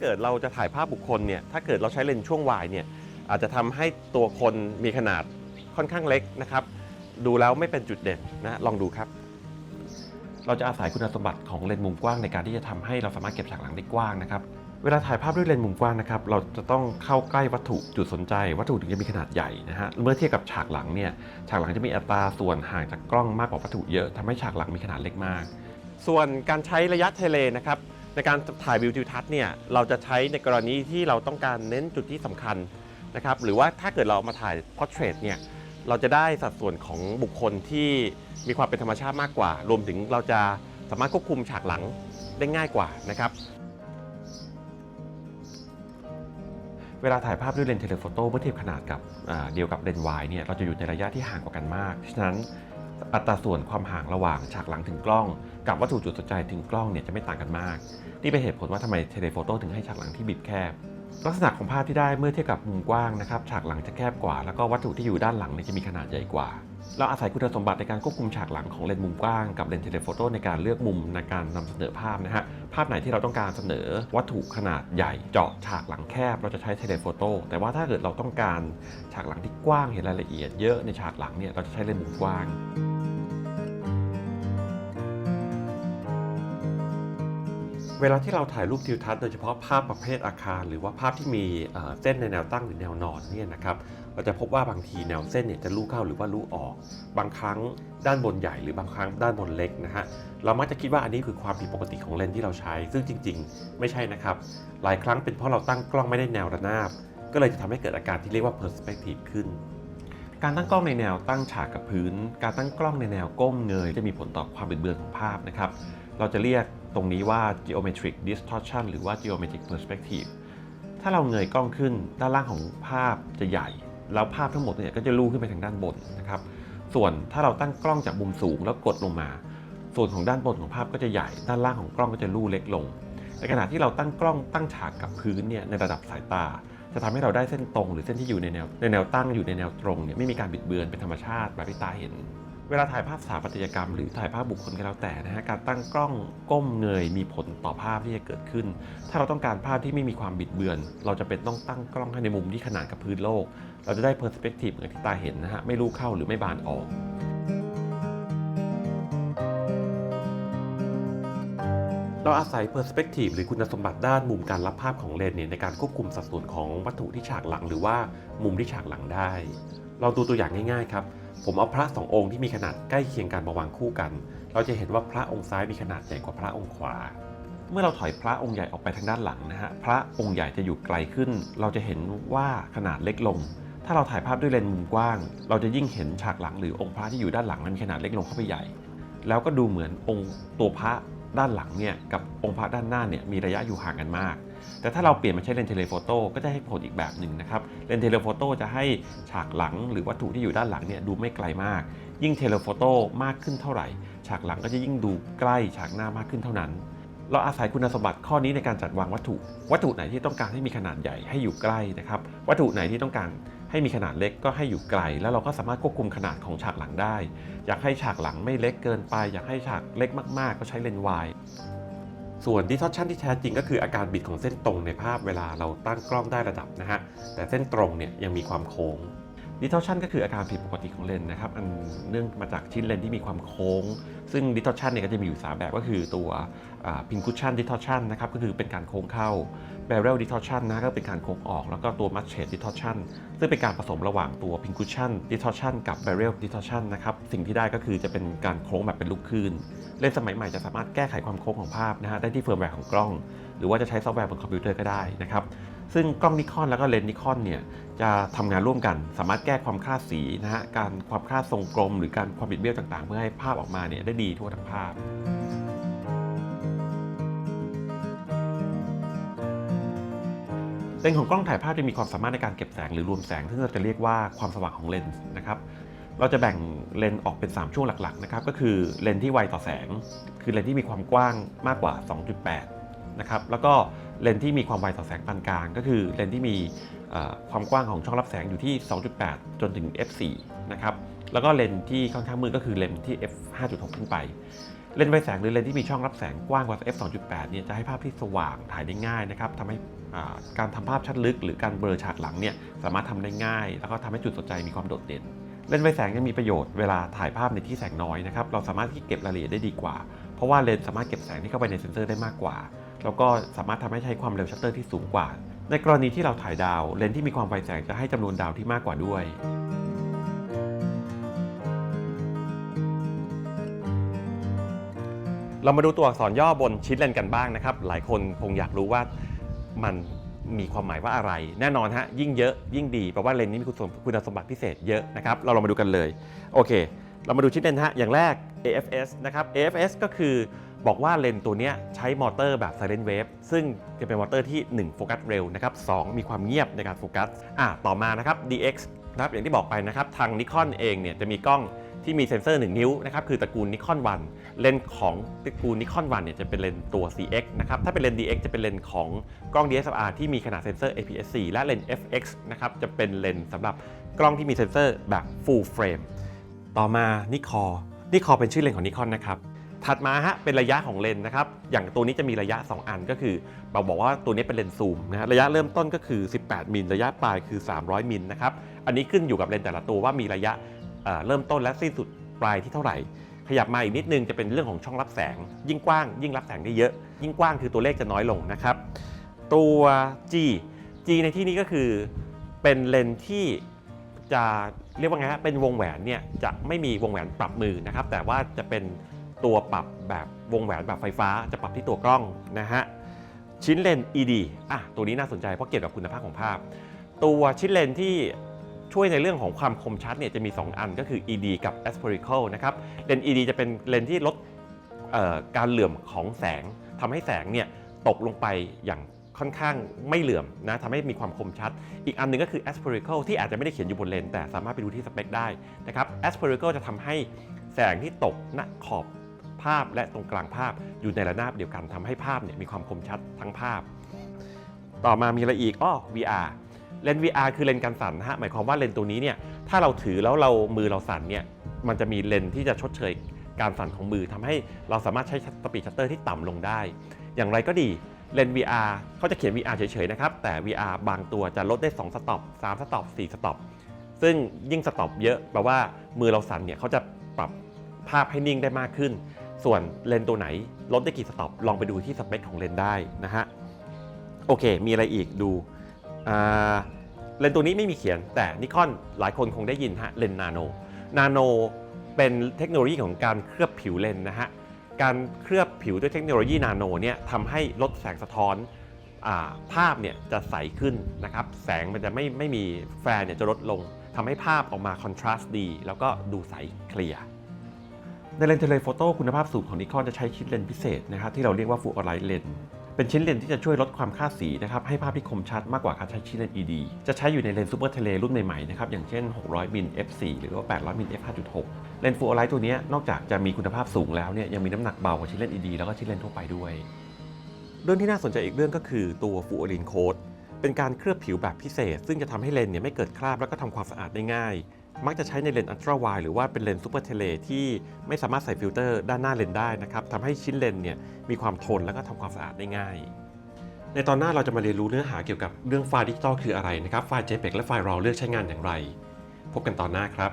เกิดเราจะถ่ายภาพบุคคลเนี่ยถ้าเกิดเราใช้เลนส์ช่วงวายเนี่ยอาจจะทำให้ตัวคนมีขนาดค่อนข้างเล็กนะครับ ดูแล้วไม่เป็นจุดเด่นนะลองดูครับ เราจะอาศัยคุณสมบัติของเลนส์มุมกว้างในการที่จะทำให้เราสามารถเก็บฉากหลังได้กว้างนะครับเวลาถ่ายภาพด้วยเลนส์มุมกว้างนะครับ เราจะต้องเข้าใกล้วัตถุจุดสนใจ วัตถุถึงจะมีขนาดใหญ่นะฮะ เมื่อเทียบกับฉากหลังเนี่ย ฉากหลังจะมีอัตราส่วนห่างจากกล้องมากกว่าวัตถุเยอะทำให้ฉากหลังมีขนาดเล็กมาก ส่วนการใช้ระยะเทเลนะครับ ในการถ่ายวิวทิวทัศน์เนี่ยเราจะใช้ในกรณีที่เราต้องการเน้นจุดที่สำคัญนะครับหรือว่าถ้าเกิดเรามาถ่ายพอร์เทรตเนี่ยเราจะได้สัดส่วนของบุคคลที่มีความเป็นธรรมชาติมากกว่า รวมถึงเราจะสามารถควบคุมฉากหลังได้ง่ายกว่านะครับเวลาถ่ายภาพด้วยเลนส์เทเลโฟโต้เมื่อเทียบขนาดกับเดียวกับเลนส์วายเนี่ยเราจะอยู่ในระยะที่ห่างกว่ากันมาก ฉะนั้น อัตราส่วนความห่างระหว่างฉากหลังถึงกล้อง กับวัตถุจุดสนใจถึงกล้องเนี่ยจะไม่ต่างกันมาก นี่เป็นเหตุผลว่าทำไมเทเลโฟโต้ถึงให้ฉากหลังที่บีบแคบ ลักษณะของภาพที่ได้เมื่อเทียบกับมุมกว้างนะครับฉากหลังจะแคบกว่า แล้วก็วัตถุที่อยู่ด้านหลังเนี่ยจะมีขนาดใหญ่กว่า เราอาศัยคุณสมบัติในการควบคุมฉากหลังของเลนส์มุมกว้างกับเลนส์เทเลโฟโต้ในการเลือกมุมในการนำเสนอภาพนะฮะภาพไหนที่เราต้องการเสนอวัตถุขนาดใหญ่เจาะฉากหลังแคบเราจะใช้เทเลโฟโต้แต่ว่าถ้าเกิดเราต้องการฉากหลังที่กว้างเห็นรายละเอียดเยอะในฉากหลังเนี่ยเราจะใช้เลนส์มุมกว้าง เวลาที่เราถ่ายรูปทิวทัศน์โดยเฉพาะภาพประเภทอาคาร หรือว่าภาพที่มีเส้นในแนวตั้งหรือแนวนอนเนี่ยนะครับเราจะพบว่าบางทีแนวเส้นเนี่ยจะลู่เข้าหรือว่าลู่ออก บางครั้งด้านบนใหญ่หรือบางครั้งด้านบนเล็กนะฮะเรามักจะคิดว่าอันนี้คือความผิดปกติของเลนส์ที่เราใช้ ซึ่งจริง ๆ ไม่ใช่นะครับ หลายครั้งเป็นเพราะเราตั้งกล้องไม่ได้แนวระนาบ ก็เลยจะทำให้เกิดอาการที่เรียกว่า perspective ขึ้นการตั้งกล้องในแนวตั้งฉากกับพื้น การตั้งกล้องในแนวก้มเงยจะมีผลต่อความบิดเบือนของภาพนะครับ เราจะเรียก รงนี้ว่า geometric distortion หรือว่า geometric perspective ถ้าเราเงยกล้องขึ้นด้านล่างของภาพจะใหญ่ แล้วภาพทั้งหมดเนี่ยก็จะลู่ขึ้นไปทางด้านบนนะครับ ส่วนถ้าเราตั้งกล้องจากมุมสูงแล้วกดลงมา ส่วนของด้านบนของภาพก็จะใหญ่ ด้านล่างของกล้องก็จะลู่เล็กลง ในขณะที่เราตั้งกล้องตั้งฉากกับพื้นเนี่ยในระดับสายตา จะทำให้เราได้เส้นตรง หรือเส้นที่อยู่ในแนวในแนวตั้งอยู่ในแนวตรงเนี่ยไม่มีการบิดเบือนเป็นธรรมชาติแบบที่ตาเห็น เวลาถ่ายภาพสถาปัตยกรรม หรือถ่ายภาพบุคคลก็แล้วแต่นะฮะการตั้งกล้องก้มเงยมีผลต่อภาพที่จะเกิดขึ้น ถ้าเราต้องการภาพที่ไม่มีความบิดเบือน เราจะเป็นต้องตั้งกล้องให้ในมุมที่ขนานกับพื้นโลก เราจะได้เพอร์สเปกทีฟเหมือนที่ตาเห็นนะฮะไม่ลู่เข้าหรือไม่บานออกเราอาศัย Perspective หรือคุณสมบัติด้านมุมการรับภาพของเลนส์เนี่ยในการควบคุมสัดส่วนของวัตถุที่ฉากหลัง หรือว่ามุมที่ฉากหลังได้ เราดูตัวอย่างง่ายๆครับ ผมเอาพระสององค์ที่มีขนาดใกล้เคียงกันมาวางคู่กัน เราจะเห็นว่าพระองค์ซ้ายมีขนาดใหญ่กว่าพระองค์ขวา เมื่อเราถอยพระองค์ใหญ่ออกไปทางด้านหลังนะฮะ พระองค์ใหญ่จะอยู่ไกลขึ้น เราจะเห็นว่าขนาดเล็กลง ถ้าเราถ่ายภาพด้วยเลนส์มุมกว้าง เราจะยิ่งเห็นฉากหลังหรือองค์พระที่อยู่ด้านหลังมันมีขนาดเล็กลงเข้าไปใหญ่ แล้วก็ดูเหมือนองค์ตัวพระด้านหลังเนี่ยกับองค์พระด้านหน้าเนี่ยมีระยะอยู่ห่างกันมาก แต่ถ้าเราเปลี่ยนมาใช้เลนส์เทเลโฟโต้ก็จะให้ผลอีกแบบหนึ่งนะครับ เลนส์เทเลโฟโต้จะให้ฉากหลังหรือวัตถุที่อยู่ด้านหลังเนี่ยดูไม่ไกลมาก ยิ่งเทเลโฟโต้มากขึ้นเท่าไหร่ ฉากหลังก็จะยิ่งดูใกล้ฉากหน้ามากขึ้นเท่านั้น เราอาศัยคุณสมบัติข้อนี้ในการจัดวางวัตถุ วัตถุไหนที่ต้องการให้มีขนาดใหญ่ให้อยู่ใกล้นะครับ วัตถุไหนที่ต้องการให้มีขนาดเล็กก็ให้อยู่ไกล แล้วเราก็สามารถควบคุมขนาดของฉากหลังได้ อยากให้ฉากหลังไม่เล็กเกินไป อยากให้ฉากเล็กมาก ๆ ก็ใช้เลนส์วาย ส่วน distortion ที่แท้จริงก็คืออาการบิดของเส้นตรงในภาพเวลาเราตั้งกล้องได้ระดับนะฮะแต่เส้นตรงเนี่ยยังมีความโค้ง distortion ก็คืออาการผิดปกติของเลนส์นะครับ อันเนื่องมาจากชิ้นเลนส์ที่มีความโค้ง ซึ่ง distortion เนี่ยก็จะมีอยู่ 3 แบบก็คือตัว pincushion distortion นะครับก็คือเป็นการโค้งเข้า barrel distortion นะก็เป็นการโค้งออก แล้วก็ตัว massage distortion ซึ่งเป็นการผสมระหว่างตัว pincushion distortion กับ barrel distortion นะครับสิ่งที่ได้ก็คือจะเป็นการโค้งแบบเป็นลูกคลื่นเลนส์สมัยใหม่จะสามารถแก้ไขความโค้งของภาพนะฮะได้ที่เฟิร์มแวร์ของกล้อง หรือว่าจะใช้ซอฟต์แวร์บนคอมพิวเตอร์ก็ได้นะครับ ซึ่งกล้องนิคอนแล้วก็เลนส์นิคอนเนี่ยจะทำงานร่วมกัน สามารถแก้ความคลาดสีนะฮะการความคลาดทรงกลม หรือการความบิดเบี้ยวต่างๆ เพื่อให้ภาพออกมาเนี่ยได้ดีทั่วทั้งภาพเลนส์ของกล้องถ่ายภาพจะมีความสามารถในการเก็บแสงหรือรวมแสง ซึ่งเราจะเรียกว่าความสว่างของเลนส์นะครับเราจะแบ่งเลนส์ออกเป็น 3 ช่วงหลักๆนะครับก็คือเลนส์ที่ไวต่อแสง คือเลนส์ที่มีความกว้างมากกว่า 2.8 นะครับแล้วก็เลนส์ที่มีความไวต่อแสงปานกลาง ก็คือเลนส์ที่มีความกว้างของช่องรับแสงอยู่ที่ 2.8 จนถึง f4 นะครับแล้วก็เลนส์ที่ค่อนข้างมืดก็คือเลนส์ที่ f 5.6 ขึ้นไป เลนส์ไวแสงหรือเลนส์ที่มีช่องรับแสงกว้างกว่า f 2.8 เนี่ยจะให้ภาพที่สว่างถ่ายได้ง่ายนะครับทำให้การทำภาพชัดลึก หรือการเบลอฉากหลังเนี่ยสามารถทำได้ง่าย แล้วก็ทำให้จุดสนใจมีความโดดเด่น เลนส์ไวแสงยังมีประโยชน์เวลาถ่ายภาพในที่แสงน้อยนะครับเราสามารถที่เก็บรายละเอียดได้ดีกว่า เพราะว่าเลนส์สามารถเก็บแสงที่เข้าไปในเซนเซอร์ได้มากกว่า แล้วก็สามารถทำให้ใช้ความเร็วชัตเตอร์ที่สูงกว่า ในกรณีที่เราถ่ายดาวเลนส์ที่มีความไวแสงจะให้จำนวนดาวที่มากกว่าด้วยเรามาดูตัวอักษรย่อบนชิ้นเลนกันบ้างนะครับ หลายคนคงอยากรู้ว่ามันมีความหมายว่าอะไร แน่นอนฮะยิ่งเยอะยิ่งดีแปลว่าเลนส์นี้มีคุณสมคุณสมบัติพิเศษเยอะนะครับ เราลองมาดูกันเลย โอเค เรามาดูชิ้นเลนฮะอย่างแรก AFS นะครับ AFS ก็คือ บอกว่าเลนส์ตัวนี้ใช้มอเตอร์แบบ Silent Wave ซึ่งจะเป็นมอเตอร์ที่ 1 โฟกัสเร็วนะครับ2มีความเงียบในการโฟกัสอะต่อมานะครับ DX นะครับอย่างที่บอกไปนะครับทางนิคอนเองเนี่ยจะมีกล้องที่มีเซ็นเซอร์ 1 นิ้วนะครับคือตระกูลนิคอน1เลนส์ของตระกูลนิคอน1เนี่ยจะเป็นเลนส์ตัว CX นะครับถ้าเป็นเลนส์ DX จะเป็นเลนส์ของกล้อง DSLR ที่มีขนาดเซ็นเซอร์ APS-C และเลนส์ FX นะครับจะเป็นเลนส์สำหรับกล้องที่มีเซ็นเซอร์แบบ full frame ต่อมานิคอนิคอเป็นชื่อเลนส์ของนิคอนนะครับ ถัดมาฮะเป็นระยะของเลนนะครับ อย่างตัวนี้จะมีระยะ 2 อันก็คือเราบอกว่าตัวนี้เป็นเลนซูมนะฮะระยะเริ่มต้นก็คือ 18 มิลระยะปลายคือ 300 มิลนะครับอันนี้ขึ้นอยู่กับเลนแต่ละตัวว่ามีระยะเเริ่มต้นและสิ้นสุดปลายที่เท่าไหร่ ขยับมาอีกนิดนึงจะเป็นเรื่องของช่องรับแสง ยิ่งกว้าง ยิ่งรับแสงได้เยอะ ยิ่งกว้างคือตัวเลขจะน้อยลงนะครับ ตัว G G ในที่นี้ก็คือเป็นเลนที่จะเรียกว่าไงฮะเป็นวงแหวนเนี่ยจะไม่มีวงแหวนปรับมือนะครับ แต่ว่าจะเป็น ตัวปรับแบบวงแหวนแบบไฟฟ้าจะปรับที่ตัวกล้องนะฮะชิ้นเลนส์ ED อะตัวนี้น่าสนใจเพราะเกี่ยวกับคุณภาพของภาพ ตัวชิ้นเลนส์ที่ช่วยในเรื่องของความคมชัดเนี่ยจะมี 2 อันก็คือ ED กับ aspherical นะครับเลนส์ ED จะเป็นเลนส์ที่ลดการเหลื่อมของแสงทำให้แสงเนี่ยตกลงไปอย่างค่อนข้างไม่เหลื่อมนะทำให้มีความคมชัด อีกอันหนึงก็คือ aspherical ที่อาจจะไม่ได้เขียนอยู่บนเลนแต่สามารถไปดูที่สเปคได้นะครับ aspherical จะทำให้แสงที่ตกณขอบ ภาพและตรงกลางภาพอยู่ในระนาบเดียวกันทำให้ภาพเนี่ยมีความคมชัดทั้งภาพ ต่อมามีอะไรอีกอ้อ VR เลนส์ VR คือเลนส์การสั่นนะฮะหมายความว่าเลนส์ตัวนี้เนี่ยถ้าเราถือแล้วเรามือเราสั่นเนี่ยมันจะมีเลนส์ที่จะชดเชยการสั่นของมือทำให้เราสามารถใช้สปีดชัตเตอร์ที่ต่ำลงได้ อย่างไรก็ดีเลนส์ VR เขาจะเขียน VR เฉยๆนะครับ แต่ VR บางตัวจะลดได้ 2 สต็อป 3 สต็อป 4 สต็อป ซึ่งยิ่งสต็อปเยอะแปลว่ามือเราสั่นเนี่ยเขาจะปรับภาพให้นิ่งได้มากขึ้น ส่วนเลนตัวไหนลดได้กี่สต็อปลองไปดูที่สเปคของเลนได้นะฮะโอเค มีอะไรอีกดูเลนตัวนี้ไม่มีเขียนแต่นิคอนหลายคนคงได้ยินฮะเลนนาโนนาโนเป็นเทคโนโลยีของการเคลือบผิวเลนนะฮะการเคลือบผิวด้วยเทคโนโลยีนาโนเนี่ยทำให้ลดแสงสะท้อนอภาพเนี่ยจะใสขึ้นนะครับแสงมันจะไม่ไม่มีแฟร์เนี่ยจะลดลงทำให้ภาพออกมาคอนทราสต์ดี แล้วก็ดูใสเคลียร์ ในเลนส์เทเลโฟโต้คุณภาพสูงของนิคอนจะใช้ชิ้นเลนส์พิเศษนะครับที่เราเรียกว่าฟูออไลท์เลนส์เป็นชิ้นเลนส์ที่จะช่วยลดความค่าสีนะครับให้ภาพที่คมชัดมากกว่าการใช้ชิ้นเลนส์ ED จะใช้อยู่ในเลนส์ซูเปอร์เทเลรุ่นใหม่ๆนะครับอย่างเช่น 600มิล f4 หรือว่า 800มิล f5.6 เลนส์ฟูออไลท์ตัวนี้นอกจากจะมีคุณภาพสูงแล้วเนี่ยยังมีน้ำหนักเบากว่าชิ้นเลนส์ ED แล้วก็ชิ้นเลนส์ทั่วไปด้วย เรื่องที่น่าสนใจอีกเรื่องก็คือตัวฟูออรินโคดเป็นการเคลือบผิวแบบพิเศษ ซึ่งจะทำให้เลนส์เนี่ยไม่เกิดคราบแล้วก็ทำความสะอาดได้ง่าย มักจะใช้ในเลนส์อัลตร้าไวหรือว่าเป็นเลนส์ซูเปอร์เทเลที่ไม่สามารถใส่ฟิลเตอร์ด้านหน้าเลนส์ได้นะครับทำให้ชิ้นเลนส์เนี่ยมีความทนและก็ทำความสะอาดได้ง่าย ในตอนหน้าเราจะมาเรียนรู้เนื้อหาเกี่ยวกับเรื่องไฟล์ดิจิตอลคืออะไรนะครับไฟล์ JPEG และไฟล์ RAW เลือกใช้งานอย่างไร พบกันตอนหน้าครับ